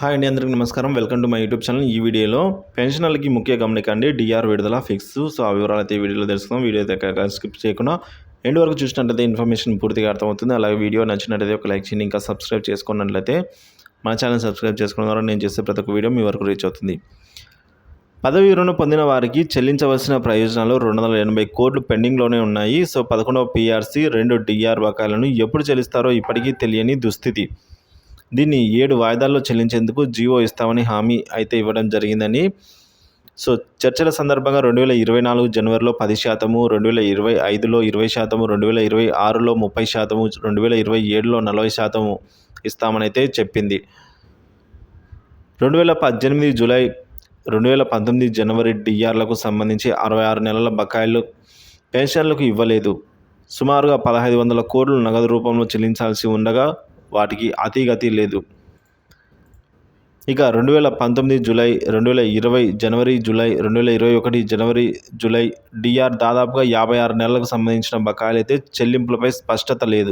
Hi అండి అందరికీ నమస్కారం. Welcome to my YouTube channel. ఈ వీడియోలో పెన్షనర్లకి ముఖ్య గమనిక అండి డిఆర్ విడుదల ఫిక్స్. సో ఆ వివరాలు అయితే వీడియోలో తెలుసుకుందాం. వీడియో అయితే స్కిప్ చేయకుండా ఎండ్ వరకు చూసినట్లయితే ఇన్ఫర్మేషన్ పూర్తిగా అర్థమవుతుంది. అలాగే వీడియో నచ్చినట్లయితే ఒక లైక్ చేయండి. ఇంకా సబ్స్క్రైబ్ చేసుకున్నట్లయితే మన ఛానల్ సబ్స్క్రైబ్ చేసుకోవడం ద్వారా నేను చేసే ప్రతి ఒక్క వీడియో మీ వరకు రీచ్ అవుతుంది. పదవి విరమణ పొందిన వారికి చెల్లించవలసిన ప్రయోజనాలు రెండు వందల ఎనభై కోట్లు పెండింగ్లోనే ఉన్నాయి. సో పదకొండవ పీఆర్సీ రెండు డిఆర్ బకాయిలను ఎప్పుడు చెల్లిస్తారో ఇప్పటికీ తెలియని దుస్థితి. దీన్ని ఏడు వాయిదాల్లో చెల్లించేందుకు జీవో ఇస్తామని హామీ అయితే ఇవ్వడం జరిగిందని. సో చర్చల సందర్భంగా రెండు వేల ఇరవై నాలుగు జనవరిలో పది శాతము రెండు వేల ఇరవై ఐదులో ఇరవై శాతము రెండు వేల ఇరవై ఆరులో ముప్పై శాతము రెండు వేల ఇరవై ఏడులో నలభై శాతము ఇస్తామని అయితే చెప్పింది. రెండు వేల పద్దెనిమిది జూలై రెండు వేల పంతొమ్మిది జనవరి డిఆర్లకు సంబంధించి అరవై ఆరు నెలల బకాయిలు పెన్షన్లకు ఇవ్వలేదు. సుమారుగా పదహైదు వందల కోట్లు నగదు రూపంలో చెల్లించాల్సి ఉండగా వాటికి అతిగతి లేదు. ఇక రెండు వేల పంతొమ్మిది జూలై రెండు వేల ఇరవై జనవరి జూలై రెండు వేల ఇరవై ఒకటి జనవరి జూలై డిఆర్ దాదాపుగా యాభై ఆరు నెలలకు సంబంధించిన బకాయిలు అయితే చెల్లింపులపై స్పష్టత లేదు.